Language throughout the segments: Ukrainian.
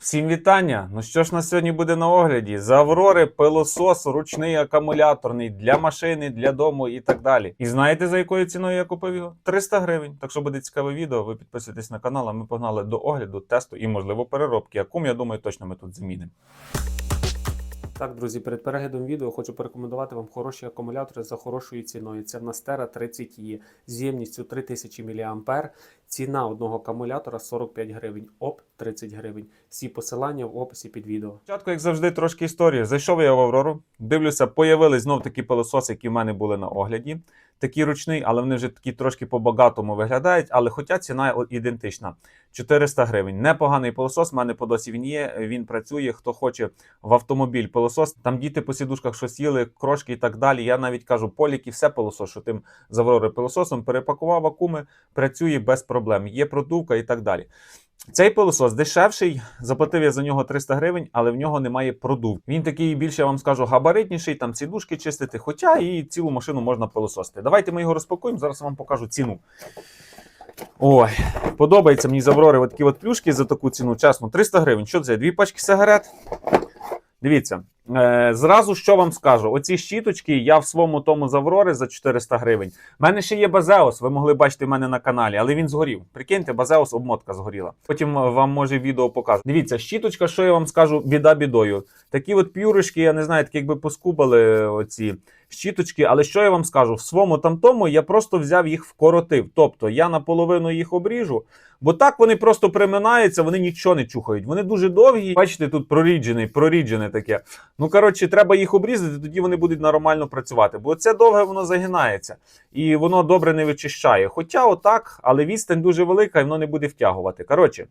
Всім вітання! Ну що ж на сьогодні буде на огляді? За Аврори пилосос ручний акумуляторний для машини, для дому і так далі. І знаєте за якою ціною я купив його? 300 гривень. Так що буде цікаве відео. Ви підписуйтесь на канал, а ми погнали до огляду, тесту і, можливо, переробки. А я думаю, точно ми тут замінимо. Так, друзі, перед переглядом відео хочу порекомендувати вам хороші акумулятори за хорошою ціною. Це в нас Tera 30 e з ємністю 3000 мА. Ціна одного акумулятора 45 гривень, ОП 30 гривень. Всі посилання в описі під відео. Спочатку, як завжди, трошки історії. Зайшов я в Аврору, дивлюся, появились знов такі пилососи, які в мене були на огляді. Такий ручний, але вони вже такі трошки по-багатому виглядають, але хоча ціна ідентична. 400 гривень. Непоганий пилосос, в мене по досі він є, він працює. Хто хоче в автомобіль пилосос, там діти по сідушках щось їли, крошки і так далі. Я навіть кажу, поліки, все пилосос, що тим з Аврори пилососом перепакував вакууми, працює без проблем. Є продувка і так далі. Цей пилосос дешевший, заплатив я за нього 300 гривень, але в нього немає продувки. Він такий більше, я вам скажу, габаритніший, там сідушки чистити, хоча і цілу машину можна пилососити. Давайте ми його розпакуємо, зараз вам покажу ціну. Ой, подобається мені з Аврори от такі от плюшки за таку ціну, чесно, 300 гривень. Що це? Дві пачки сигарет? Дивіться, е, зразу що вам скажу: оці щіточки я в своєму тому з Аврори за 400 гривень. У мене ще є Базеос, ви могли бачити в мене на каналі, але він згорів. Прикиньте, Базеос обмотка згоріла. Потім е, вам може відео покажу. Дивіться, щіточка, що я вам скажу, біда бідою. Такі от п'юришки, я не знаю, такі якби поскубали оці щіточки, але що я вам скажу? В своєму там тому я просто взяв їх вкоротив. Тобто я наполовину їх обріжу, бо так вони просто приминаються, вони нічого не чухають. Вони дуже довгі. Бачите, тут проріджений, проріджене таке. Ну коротше, треба їх обрізати, тоді вони будуть нормально працювати. Бо це довге воно загинається і воно добре не вичищає. Хоча отак, але відстань дуже велика і воно не буде втягувати. Коротше.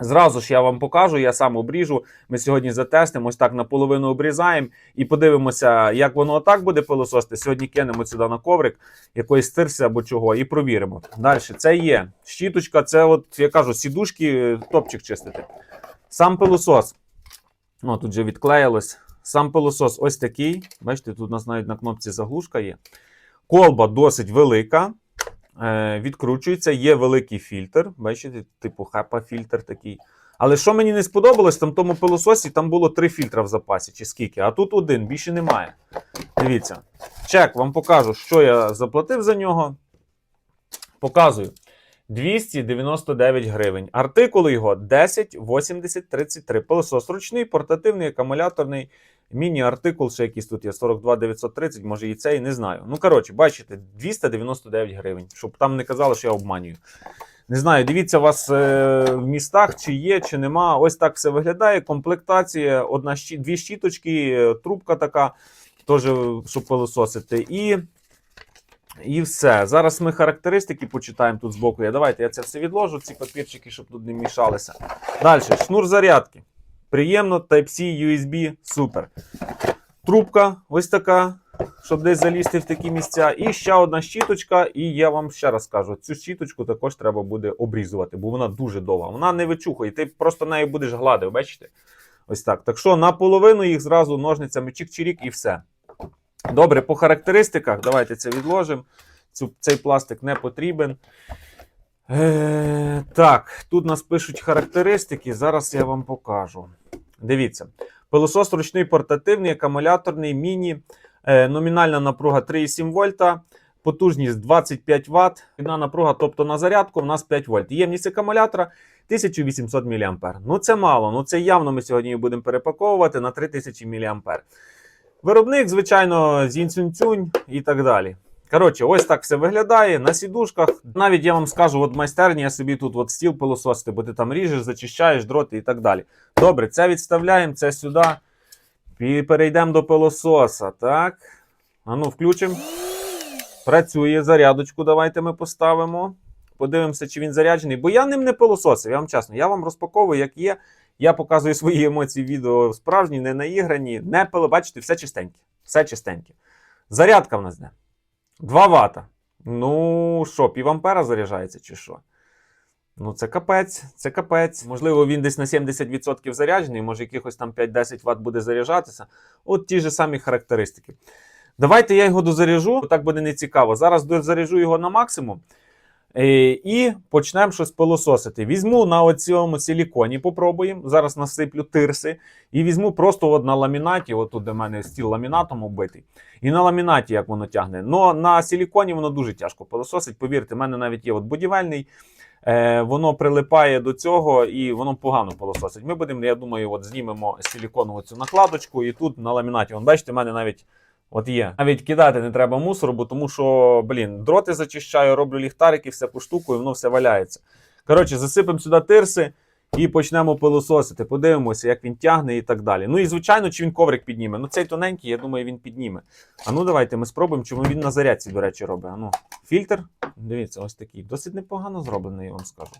Зразу ж я вам покажу, я сам обріжу. Ми сьогодні затестимо, ось так наполовину обрізаємо і подивимося, як воно отак буде пилососити. Сьогодні кинемо сюди на коврик якоїсь стирси або чого, і провіримо. Далі, це є щіточка, це, от я кажу, сідушки, топчик чистити. Сам пилосос. О, тут вже відклеїлось. Сам пилосос ось такий. Бачите, тут у нас навіть на кнопці заглушка є. Колба досить велика. Е, відкручується, є великий фільтр. Бачите, типу хепа фільтр такий. Але що мені не сподобалось, там в тому пилососі там було три фільтра в запасі, чи скільки, а тут один, більше немає. Дивіться. Чек, вам покажу, що я заплатив за нього. Показую. 299 гривень. Артикул його 108033. Пилосос ручний, портативний, акумуляторний. Міні-артикул, ще якийсь тут є 42930, може і цей, не знаю. Ну, коротше, бачите, 299 гривень. Щоб там не казали, що я обманюю. Не знаю, дивіться, у вас е, в містах чи є, чи нема. Ось так все виглядає. Комплектація, одна дві щіточки, е, трубка така, теж, щоб пилососити. І, і все. Зараз ми характеристики почитаємо тут збоку. Я, давайте я це все відложу, ці папірчики, щоб тут не мішалися. Далі, шнур зарядки. Приємно, Type-C, USB, супер. Трубка ось така, щоб десь залізти в такі місця. І ще одна щіточка, і я вам ще раз кажу, цю щіточку також треба буде обрізувати, бо вона дуже довга. Вона не вичухає, ти просто нею будеш гладив, бачите? Ось так. Так що наполовину їх зразу ножницями чик-чирік і все. Добре, по характеристиках, давайте це відложимо. Цей пластик не потрібен. Е, так, тут нас пишуть характеристики. Зараз я вам покажу. Дивіться. Пилосос ручний портативний, акумуляторний, міні, е, номінальна напруга 3,7 вольта, потужність 25 Вт, одна напруга, тобто на зарядку, в нас 5 вольт. Ємність акумулятора 1800 мА. Ну це мало, ну це явно ми сьогодні будемо перепаковувати на 3000 мА. Виробник, звичайно, зінцюнь і так далі. Коротше, ось так все виглядає на сідушках. Навіть я вам скажу, от майстерні я собі тут от стіл пилососити, бо ти там ріжеш, зачищаєш дроти і так далі. Добре, це відставляємо, це сюди. І перейдемо до пилососа. Так. А ну, включимо. Працює зарядочку. Давайте ми поставимо. Подивимося, чи він заряджений. Бо я ним не пилососив, я вам чесно. Я вам розпаковую, як є. Я показую свої емоції відео справжні, не наіграні, не пило. Бачите, все чистеньке. Все чистеньке. Зарядка в нас де. 2 Вт. Ну що, пів ампера заряджається чи що? Ну, це капець, це капець. Можливо, він десь на 70% заряджений, може якихось там 5-10 Вт буде заряджатися. От ті ж самі характеристики. Давайте я його дозаряжу, так буде не цікаво. Зараз дозаряжу його на максимум. Е, І почнемо щось пилососити. Візьму на оцьому силіконі, попробуємо. Зараз насиплю тирси. І візьму просто от на ламінаті, отут де мене стіл ламінатом оббитий. І на ламінаті як воно тягне. Но на силіконі воно дуже тяжко пилососить. Повірте, в мене навіть є от будівельний. Е, воно прилипає до цього і воно погано пилососить. Ми будемо, я думаю, от знімемо силіконову цю накладочку, і тут на ламінаті. Вон, бачите, в мене навіть от є. Навіть кидати не треба мусору, бо тому що, блін, дроти зачищаю, роблю ліхтарики, все поштукую, воно все валяється. Коротше, засипемо сюди тирси і почнемо пилососити. Подивимося, як він тягне і так далі. Ну і звичайно, чи він коврик підніме. Ну цей тоненький, я думаю, він підніме. А ну давайте ми спробуємо, чому він на зарядці, до речі, робить. А ну, фільтр. Дивіться, ось такий. Досить непогано зроблений, я вам скажу.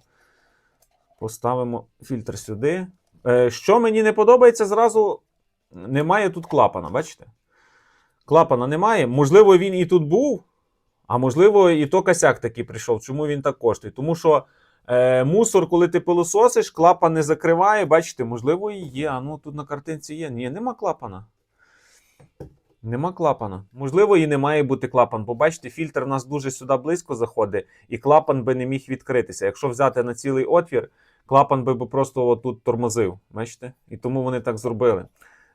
Поставимо фільтр сюди. Е, що мені не подобається, зразу немає тут клапана, бачите? Клапана немає. Можливо, він і тут був, а можливо, і то косяк такий прийшов. Чому він так коштує? Тому що е, мусор, коли ти пилососиш, клапан не закриває. Бачите, можливо, і є. А ну тут на картинці є. Ні, нема клапана. Нема клапана. Можливо, і не має бути клапан. Бо бачите, фільтр у нас дуже сюди близько заходить, і клапан би не міг відкритися. Якщо взяти на цілий отвір, клапан би просто отут тормозив. Бачите? І тому вони так зробили.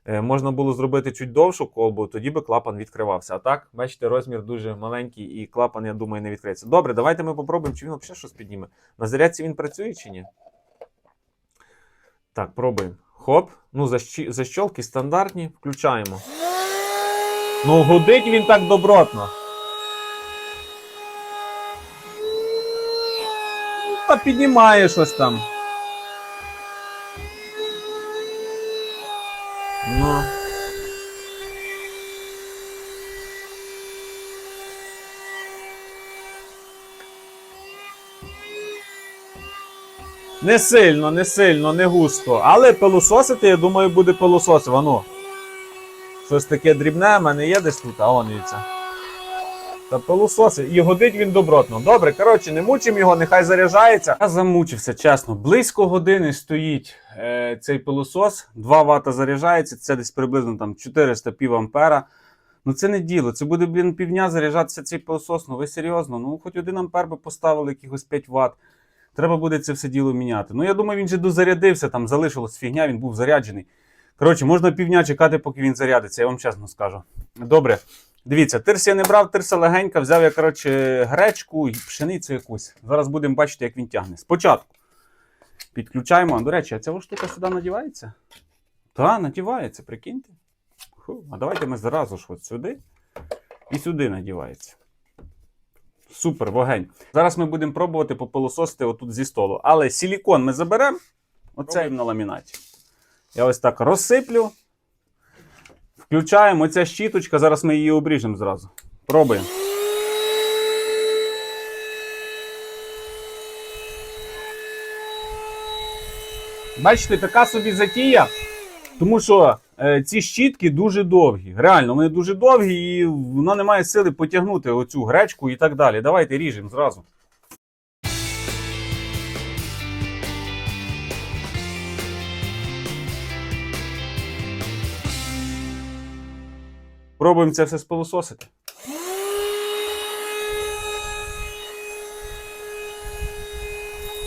Е, можна було зробити чуть довшу колбу, тоді би клапан відкривався. А так, бачите, розмір дуже маленький, і клапан, я думаю, не відкриється. Добре, давайте ми попробуємо, чи він взагалі щось підніме. На зарядці він працює чи ні? Так, пробуємо. Хоп. Ну, защі- защолки стандартні, включаємо. Ну, гудить він так добротно. Та піднімає щось там. Не сильно, не сильно, не густо. Але пилососити, я думаю, буде пилососив. Ану. Щось таке дрібне, в мене є десь тут, а он дивіться. Та пилососи. І годить він добротно. Добре, коротше, не мучимо його, нехай заряджається. Я замучився, чесно. Близько години стоїть е, цей пилосос, 2 Вт заряджається, це десь приблизно там 400 пів ампера. Ну це не діло. Це буде, півдня заряджатися цей пилосос. Ну ви серйозно? Ну хоч 1 ампер би поставили якихось 5 Вт. Треба буде це все діло міняти. Ну я думаю, він же дозарядився, там залишилась фігня, він був заряджений. Коротше, можна півдня чекати, поки він зарядиться, я вам чесно скажу. Добре. Дивіться, тирс я не брав, тирса легенька, взяв я, коротше, гречку і пшеницю якусь. Зараз будемо бачити, як він тягне. Спочатку підключаємо. До речі, а ця штука сюди надівається? Так, надівається, прикиньте. Фу. А давайте ми зразу ж от сюди і сюди надівається. Супер, вогень. Зараз ми будемо пробувати попилососити отут зі столу. Але силікон ми заберемо. Оцей на ламінаті. Я ось так розсиплю. Включаємо оця щіточка, зараз ми її обріжемо зразу. Пробуємо. Бачите, така собі затія, тому що ці щітки дуже довгі. Реально, вони дуже довгі, і вона не має сили потягнути оцю гречку і так далі. Давайте ріжемо зразу. Пробуємо це все спилососити.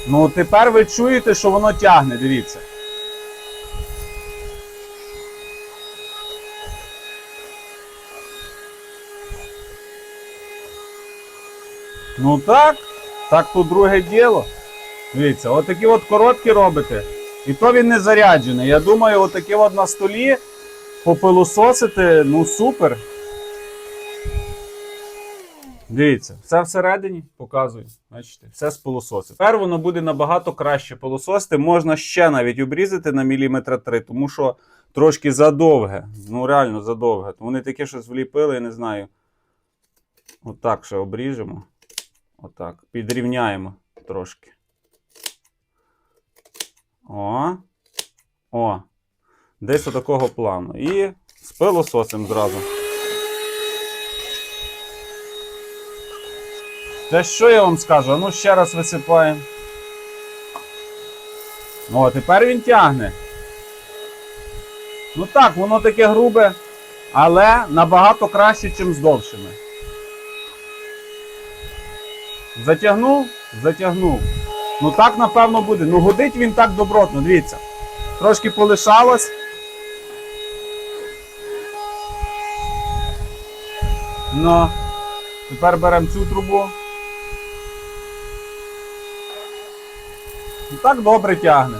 Ну, тепер ви чуєте, що воно тягне, дивіться. Ну так, так то друге діло. Дивіться, отакі от короткі робите. І то він не заряджений. Я думаю, отакі от на столі попилососити, ну супер. Дивіться, все всередині показую. Бачите, все з пилососу. Тепер воно буде набагато краще пилососити. Можна ще навіть обрізати на міліметра 3, тому що трошки задовге. Ну, реально задовге. Вони таке щось вліпили, я не знаю. Отак ще обріжемо. Отак. Підрівняємо трошки. О. О. Десь отакого плану. І з пилососом зразу. Та що я вам скажу? Ну ще раз висипаємо. О, тепер він тягне. Ну так, воно таке грубе, але набагато краще, ніж з довшими. Затягнув, затягнув. Ну так, напевно, буде. Ну годить він так добротно, дивіться. Трошки полишалось. Ну, тепер беремо цю трубу. Ну, Так добре тягне.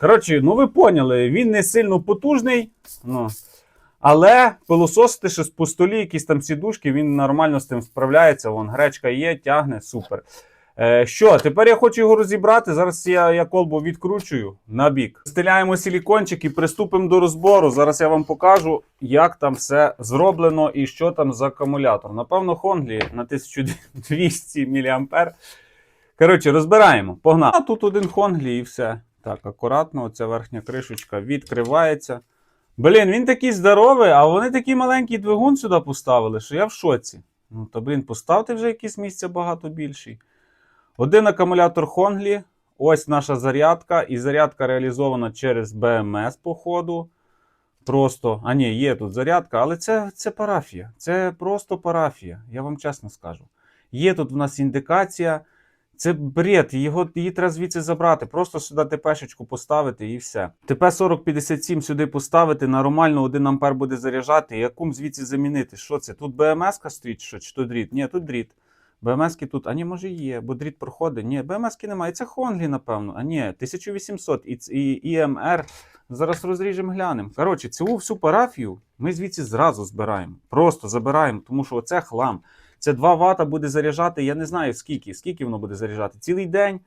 Коротше, ну ви поняли, він не сильно потужний. Ну. Але пилососити по столі, якісь там сідушки, він нормально з тим справляється. Вон гречка є, тягне, супер. Е, що, тепер я хочу його розібрати. Зараз я, я колбу відкручую на бік. Стиляємо силікончик і приступимо до розбору. Зараз я вам покажу, як там все зроблено і що там за акумулятор. Напевно, Хонглі на 1200 мА. Коротше, розбираємо. Погнали. А тут один Хонглі і все. Так, акуратно, оця верхня кришечка відкривається. Блін, він такий здоровий, а вони такий маленький двигун сюди поставили, що я в шоці. Ну, то, блін, поставте вже якесь місце багато більший. Один акумулятор Хонглі. Ось наша зарядка. І зарядка реалізована через BMS, походу. Просто, а ні, є тут зарядка, але це, це парафія. Це просто парафія, я вам чесно скажу. Є тут в нас індикація. Це бред, його, її треба звідси забрати. Просто сюди ТПшечку поставити і все. ТП 4057 сюди поставити, нормально 1 ампер буде заряджати. І Якум звідси замінити? Що це? Тут БМС стоїть, що, чи то дріт? Ні, тут дріт. БМС-ки тут, а ні, може є, бо дріт проходить. Ні, БМС-ки немає. Це Хонглі, напевно. А ні, 1800 і, і ІМР. Зараз розріжемо, глянемо. Коротше, цю всю парафію ми звідси зразу збираємо. Просто забираємо, тому що оце хлам. Це 2 Вт буде заряджати, я не знаю скільки, скільки воно буде заряджати. Цілий день,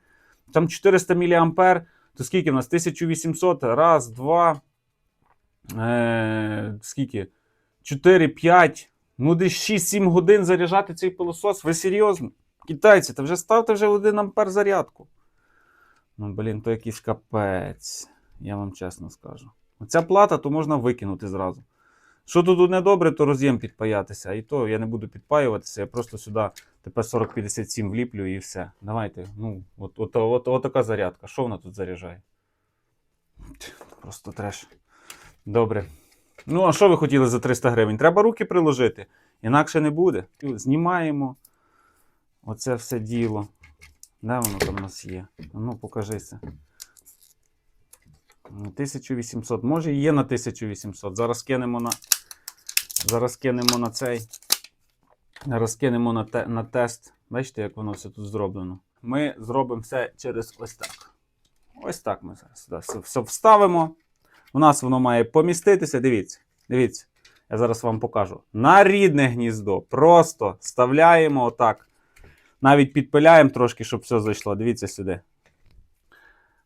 там 400 мА, то скільки в нас? 1800, раз, два, е, скільки? 4, 5, ну десь 6-7 годин заряджати цей пилосос. Ви серйозно? Китайці, та вже ставте вже 1 ампер зарядку. Ну, блін, то якийсь капець. Я вам чесно скажу. Оця плата, то можна викинути зразу. Що тут недобре, то роз'єм підпаятися. І то я не буду підпаюватися, я просто сюди ТП 4057 вліплю і все. Давайте. Ну, от, от, от, от така зарядка. Що вона тут заряджає? Просто треш. Добре. Ну, а що ви хотіли за 300 гривень? Треба руки приложити. Інакше не буде. Знімаємо оце все діло. Де воно там у нас є? Ну, покажися. 1800. Може і є на 1800. Зараз кинемо на. Зараз кинемо на цей. Зараз кинемо на, те, на тест. Бачите, як воно все тут зроблено. Ми зробимо все через ось так. Ось так ми зараз сюди все, все вставимо. У нас воно має поміститися. Дивіться. Дивіться. Я зараз вам покажу. На рідне гніздо. Просто вставляємо отак. Навіть підпиляємо трошки, щоб все зайшло. Дивіться сюди.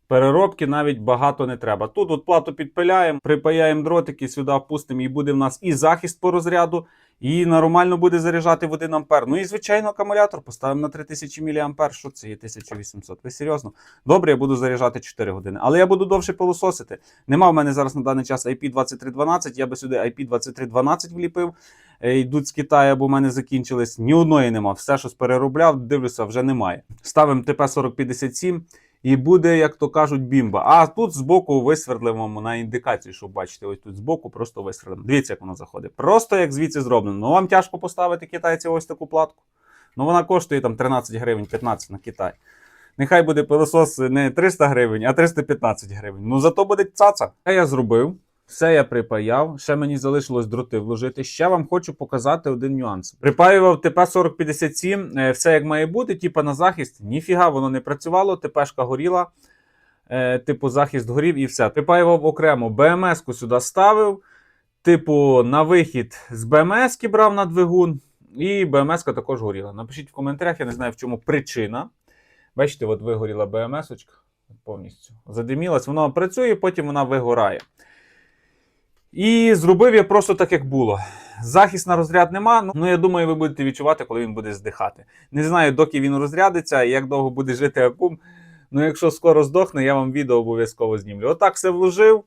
Переробки навіть багато не треба. Тут от плату підпиляємо, припаяємо дротики, сюди впустимо, і буде в нас і захист по розряду, і нормально буде заряджати в 1 ампер. Ну і звичайно, акумулятор поставимо на 3000 мА. Що це є 1800? Ви серйозно? Добре, я буду заряджати 4 години, але я буду довше пилососити. Нема в мене зараз на даний час IP2312, я би сюди IP2312 вліпив. Е, Йдуть з Китаю, бо в мене закінчились. Ні одної нема. Все, що переробляв, дивлюся, вже немає. Ставимо ТП-4057 і буде, як то кажуть, бімба. А тут збоку висвердлимо на індикацію, щоб бачите, ось тут збоку просто висвердлимо. Дивіться, як воно заходить. Просто як звідси зроблено. Ну вам тяжко поставити китайці ось таку платку. Ну вона коштує там 13 гривень, 15 на Китай. Нехай буде пилосос не 300 гривень, а 315 гривень. Ну зато буде цаца. А я зробив. Все я припаяв. Ще мені залишилось дроти вложити. Ще вам хочу показати один нюанс. Припаював ТП-4057, е, все як має бути, типа на захист. Ніфіга воно не працювало, ТПшка горіла. Е, типу, захист горів і все. Припаював окремо. БМС-ку сюди ставив. Типу, на вихід з БМС-ки брав на двигун. І БМС-ка також горіла. Напишіть в коментарях, я не знаю, в чому причина. Бачите, от вигоріла БМС-очка повністю. Задимілась, вона працює, потім вона вигорає. І зробив я просто так, як було. Захист на розряд нема. Ну, Ну, я думаю, ви будете відчувати, коли він буде здихати. Не знаю, доки він розрядиться і як довго буде жити акум. Ну, якщо скоро здохне, я вам відео обов'язково знімлю. Отак все вложив.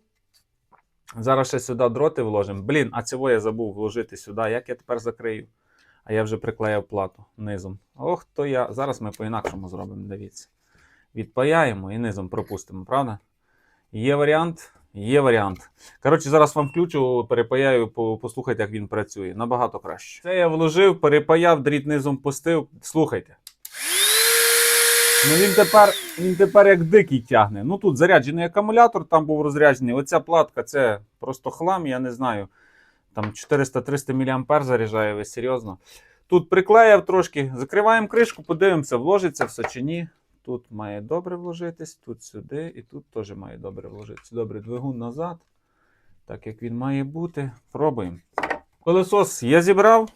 Зараз ще сюди дроти вложимо. Блін, а цього я забув вложити сюди. Як я тепер закрию? А я вже приклеїв плату низом. Ох, то я. Зараз ми по-інакшому зробимо, дивіться. Відпаяємо і низом пропустимо, правда? Є варіант? Є варіант. Коротше, зараз вам включу, перепаяю, послухайте, як він працює. Набагато краще. Це я вложив, перепаяв, дріт низом пустив. Слухайте. Ну він тепер, він тепер як дикий тягне. Ну тут заряджений акумулятор, там був розряджений. Оця платка це просто хлам, я не знаю. Там 400-300 мА заряджає, ви серйозно. Тут приклеїв трошки, закриваємо кришку, подивимося, вложиться все чи ні. Тут має добре вложитись, тут сюди і тут теж має добре вложитись. Добре, двигун назад. Так як він має бути. Пробуємо. Пилосос я зібрав.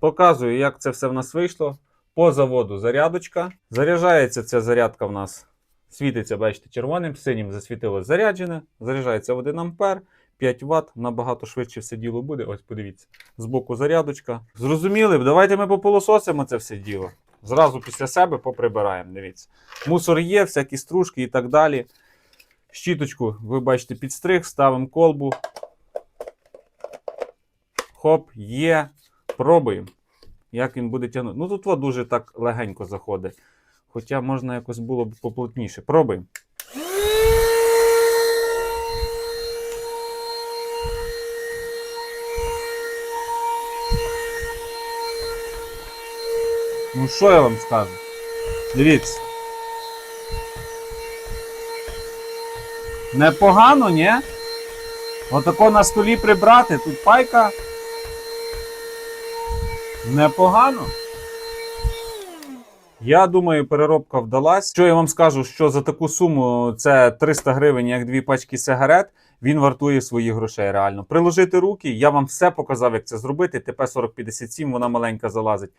Показую, як це все в нас вийшло. По заводу зарядочка. Заряджається ця зарядка в нас. Світиться, бачите, червоним, синім засвітилось заряджене. Заряджається в 1 ампер, 5 Вт. Набагато швидше все діло буде. Ось подивіться. Збоку зарядочка. Зрозуміли? Давайте ми попилососимо це все діло. Зразу після себе поприбираємо. Дивіться. Мусор є, всякі стружки і так далі. Щіточку, ви бачите, підстриг, ставимо колбу. Хоп, є. Пробуємо. Як він буде тягнути. Ну тут дуже так легенько заходить. Хоча можна якось було б поплотніше. Пробуємо. Ну що я вам скажу? Дивіться. Непогано, ні? Отако на столі прибрати, тут пайка. Непогано. Я думаю, переробка вдалась. Що я вам скажу, що за таку суму це 300 гривень, як дві пачки сигарет. Він вартує своїх грошей реально. Приложити руки, я вам все показав, як це зробити. ТП-4057, вона маленька залазить.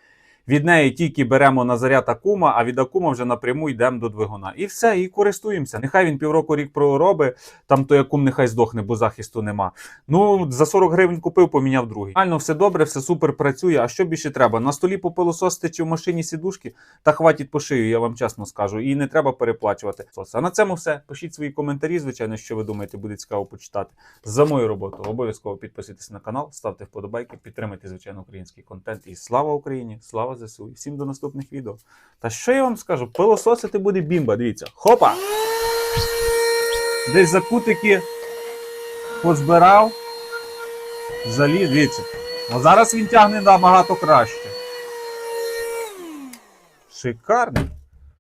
Від неї тільки беремо на заряд акума, а від акума вже напряму йдемо до двигуна. І все, і користуємося. Нехай він півроку рік проробить, там той акум нехай здохне, бо захисту нема. Ну, за 40 гривень купив, поміняв другий. Реально, все добре, все супер працює. А що більше треба? На столі попилососити чи в машині сідушки, та хватить по шию, я вам чесно скажу. І не треба переплачувати. А на цьому все. Пишіть свої коментарі, звичайно, що ви думаєте, буде цікаво почитати. За мою роботу обов'язково підписуйтесь на канал, ставте вподобайки, підтримуйте, звичайно, український контент. І слава Україні! Слава ЗСУ! І всім до наступних відео. Та що я вам скажу? Пилососити буде бімба, дивіться. Хопа! Десь за кутики позбирав. Заліз, дивіться. А зараз він тягне набагато краще. Шикарний.